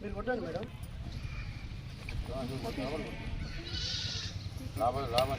మీరు కొట్టండి మేడం లాభం లాభం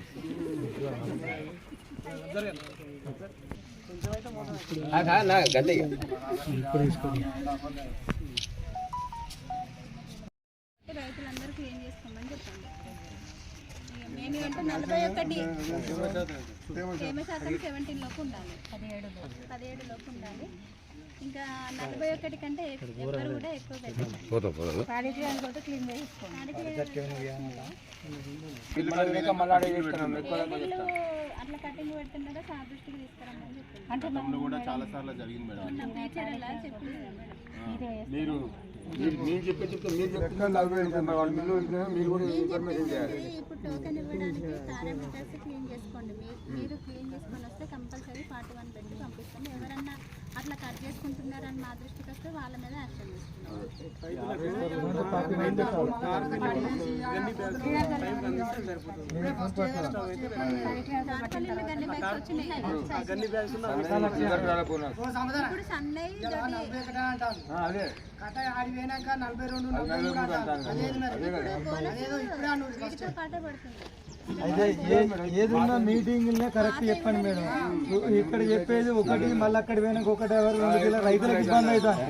రైతులందరికీ ఏం చేసుకోమని చెప్పండి మేము అంటే నలభై ఒకటి తేమ శాతం సెవెంటీన్ లోపు ఉండాలి పదిహేడు లోపు ఉండాలి ఇంకా నలభై ఒకటి కంటే కూడా ఎక్కువ అనుకుంటే క్లీన్ చేసుకోండి అట్లా కటింగ్ పెడుతుండగా సార్ దృష్టికి తీసుకురమ్మని చెప్పింది అంటే కూడా చాలా సార్లు జరిగింది మేడం. టీచర్ ఎలా చెప్పింది కదా మేడం. మీరు మీరు మీరు చెప్పే చెప్తే మీరు చెప్తే నలభై ఎనిమిది వాళ్ళు మీరు మీరు కూడా ఇన్ఫర్మేషన్ చేయాలి. ఇప్పుడు టోకెన్ ఇవ్వడానికి పారామీటర్స్ క్లీన్ చేసుకోండి. మీరు మీరు క్లీన్ చేసుకొని వస్తే కంపల్సరీ పార్ట్ వన్ పెట్టి పంపిస్తాం ఎవరన్నా అట్లా కట్ మా దృష్టికి వస్తే వాళ్ళ మీద యాక్షన్ ఇప్పుడు అదే కథ ఆడి పోయినాక నలభై రెండు పాటే పడుతుంది. అయితే ఏ- ఏదున్నా మీటింగ్ కరెక్ట్ చెప్పండి మేడం. ఇక్కడ చెప్పేది ఒకటి మళ్ళీ అక్కడ పోయినాక ఒకటి ఎవరు రెండు రైతులకు ఇబ్బంది అవుతుంది.